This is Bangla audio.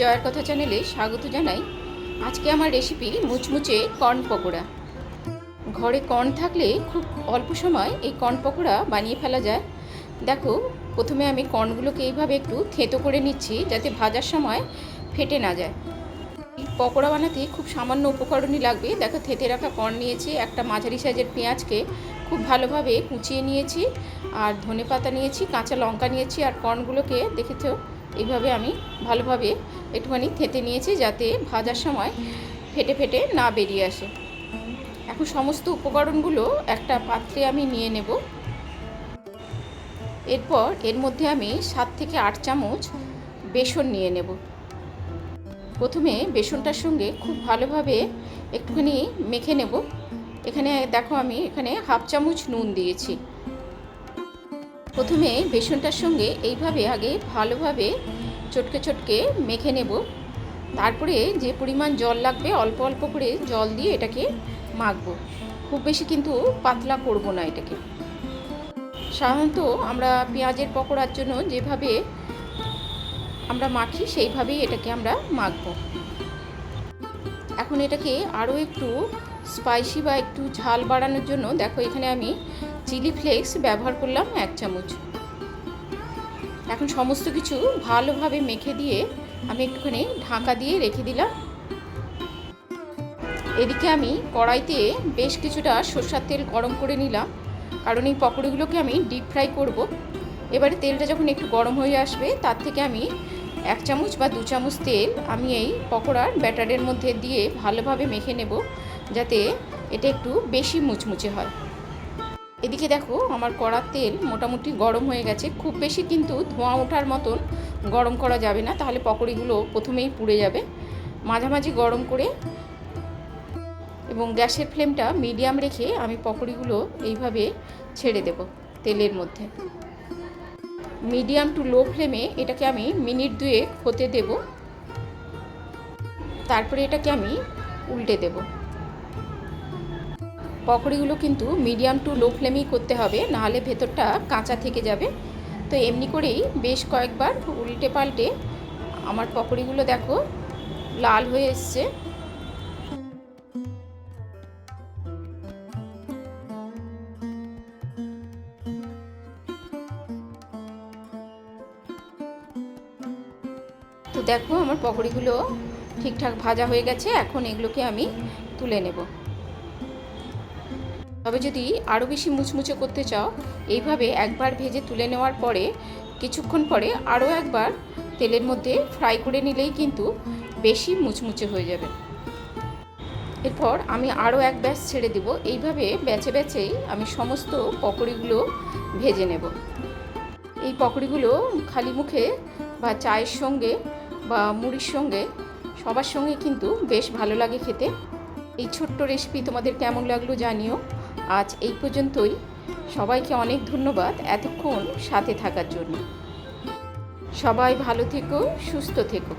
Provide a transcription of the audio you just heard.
জয়ের কথা চ্যানেলে স্বাগত জানাই। আজকে আমার রেসিপি মুচমুচে কর্ন পকোড়া। ঘরে কর্ন থাকলে খুব অল্প সময় এই কর্ন পকোড়া বানিয়ে ফেলা যায়। দেখো, প্রথমে আমি কর্নগুলোকে এইভাবে একটু থেঁতো করে নিচ্ছি যাতে ভাজার সময় ফেটে না যায়। পকোড়া বানাতে খুব সামান্য উপকরণই লাগবে। দেখো, থেতে রাখা কর্ন নিয়েছি, একটা মাঝারি সাইজের পেঁয়াজকে খুব ভালোভাবে কুচিয়ে নিয়েছি, আর ধনে পাতা নিয়েছি, কাঁচা লঙ্কা নিয়েছি, আর কর্নগুলোকে দেখেছ এইভাবে আমি ভালোভাবে একটুখানি থেতে নিয়েছি যাতে ভাজার সময় ফেটে ফেটে না বেরিয়ে আসে। এখন সমস্ত উপকরণগুলো একটা পাত্রে আমি নিয়ে নেব। এরপর এর মধ্যে আমি সাত থেকে আট চামচ বেসন নিয়ে নেব। প্রথমে বেসনটার সঙ্গে খুব ভালোভাবে একটুখানি মেখে নেব। এখানে দেখো আমি এখানে হাফ চামচ নুন দিয়েছি। প্রথমে বেসনটার সঙ্গে এইভাবে আগে ভালোভাবে চটকে চটকে মেখে নেব। তারপরে যে পরিমাণ জল লাগবে, অল্প অল্প করে জল দিয়ে এটাকে মাখবো। খুব বেশি কিন্তু পাতলা করব না এটাকে। সাধারণত আমরা পেঁয়াজের পকোড়ার জন্য যেভাবে আমরা মাখি, সেইভাবেই এটাকে আমরা মাখবো। এখন এটাকে আরও একটু স্পাইসি বা একটু ঝাল বাড়ানোর জন্য দেখো এখানে আমি চিলি ফ্লেক্স ব্যবহার করলাম এক চামচ। এখন সমস্ত কিছু ভালোভাবে মেখে দিয়ে আমি একটুখানি ঢাকা দিয়ে রেখে দিলাম। এদিকে আমি কড়াইতে বেশ কিছুটা সর্ষার তেল গরম করে নিলাম, কারণ এই পকোড়িগুলোকে আমি ডিপ ফ্রাই করব। এবারে তেলটা যখন একটু গরম হয়ে আসবে, তার থেকে আমি এক চামচ বা দু চামচ তেল আমি এই পকোড়ার ব্যাটারের মধ্যে দিয়ে ভালোভাবে মেখে নেব যাতে এটা একটু বেশি মুচমুচে হয়। এদিকে দেখো আমার কড়ার তেল মোটামুটি গরম হয়ে গেছে। খুব বেশি কিন্তু ধোঁয়া ওঠার মতন গরম করা যাবে না, তাহলে পকোড়িগুলো প্রথমেই পুড়ে যাবে। মাঝামাঝি গরম করে এবং গ্যাসের ফ্লেমটা মিডিয়াম রেখে আমি পকোড়িগুলো এইভাবে ছেড়ে দেব তেলের মধ্যে। মিডিয়াম টু লো ফ্লেমে এটাকে আমি মিনিট দুয়েক হতে দেব। তারপরে এটাকে আমি উল্টে দেব। পকোড়িগুলো কিন্তু মিডিয়াম টু লো ফ্লেমেই করতে হবে, নাহলে ভেতরটা কাঁচা থেকে যাবে। তো এমনি করেই বেশ কয়েকবার উল্টে পাল্টে আমার পকোড়িগুলো দেখো লাল হয়ে এসছে। দেখো আমার পকোড়িগুলো ঠিকঠাক ভাজা হয়ে গেছে, এখন এগুলোকে আমি তুলে নেব। তবে যদি আরও বেশি মুচমুচে করতে চাও, এইভাবে একবার ভেজে তুলে নেওয়ার পরে, কিছুক্ষণ পরে আরও একবার তেলের মধ্যে ফ্রাই করে নিলেই কিন্তু বেশি মুচমুচে হয়ে যাবে। এরপর আমি আরও এক ব্যাচ ছেড়ে দিব, এইভাবে বেছে বেছেই আমি সমস্ত পকোড়িগুলো ভেজে নেব। এই পকোড়িগুলো খালি মুখে বা চায়ের সঙ্গে বা মুড়ির সঙ্গে, সবার সঙ্গে কিন্তু বেশ ভালো লাগে খেতে। এই ছোট্ট রেসিপি তোমাদের কেমন লাগল জানিও। আজ এই পর্যন্তই। সবাইকে অনেক ধন্যবাদ এতক্ষণ সাথে থাকার জন্য। সবাই ভালো থেকো, সুস্থ থেকো।